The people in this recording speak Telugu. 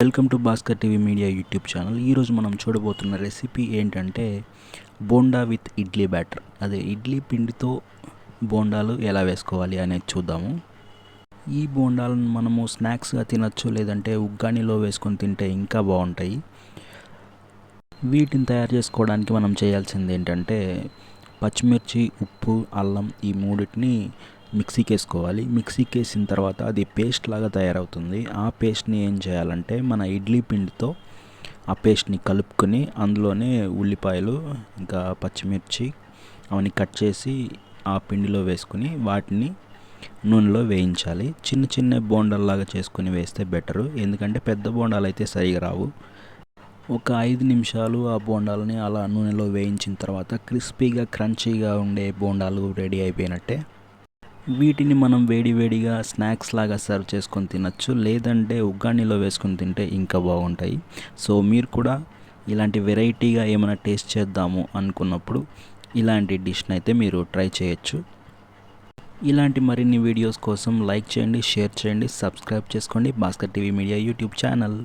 Welcome to Bhaskar TV media YouTube channel. ఈరోజు మనం చూడబోతున్న రెసిపీ ఏంటంటే బోండా విత్ ఇడ్లీ బ్యాటర్. అదే ఇడ్లీ పిండితో బోండాలు ఎలా వేసుకోవాలి అనేది చూద్దాము. ఈ బోండాలను మనము స్నాక్స్గా తినచ్చు లేదంటే ఉగ్గానిలో వేసుకొని తింటే ఇంకా బాగుంటాయి. వీటిని తయారు చేసుకోవడానికి మనం చేయాల్సింది ఏంటంటే పచ్చిమిర్చి ఉప్పు అల్లం ఈ మూడింటిని మిక్సీకి వేసుకోవాలి మిక్సీకి వేసిన తర్వాత అది పేస్ట్ లాగా తయారవుతుంది. ఆ పేస్ట్ని ఏం చేయాలంటే మన ఇడ్లీ పిండితో ఆ పేస్ట్ని కలుపుకొని అందులోనే ఉల్లిపాయలు ఇంకా పచ్చిమిర్చి అవన్నీ కట్ చేసి ఆ పిండిలో వేసుకుని వాటిని నూనెలో వేయించాలి. చిన్న చిన్న బోండాల్లాగా చేసుకుని వేస్తే బెటరు. ఎందుకంటే పెద్ద బోండాలు అయితే సరిగా రావు. ఒక ఐదు నిమిషాలు ఆ బోండాలని అలా నూనెలో వేయించిన తర్వాత క్రిస్పీగా క్రంచీగా ఉండే బోండాలు రెడీ అయిపోయినట్టే. వీటిని మనం వేడివేడిగా స్నాక్స్ లాగా సర్వ్ చేసుకొని తినచ్చు లేదంటే ఉగ్గాణిలో వేసుకొని తింటే ఇంకా బాగుంటాయి. సో మీరు కూడా ఇలాంటి వెరైటీగా ఏమైనా టేస్ట్ చేద్దాము అనుకున్నప్పుడు ఇలాంటి డిష్ని అయితే మీరు ట్రై చేయొచ్చు. ఇలాంటి మరిన్ని వీడియోస్ కోసం లైక్ చేయండి షేర్ చేయండి సబ్స్క్రైబ్ చేసుకోండి. Bhaskar TV media YouTube channel.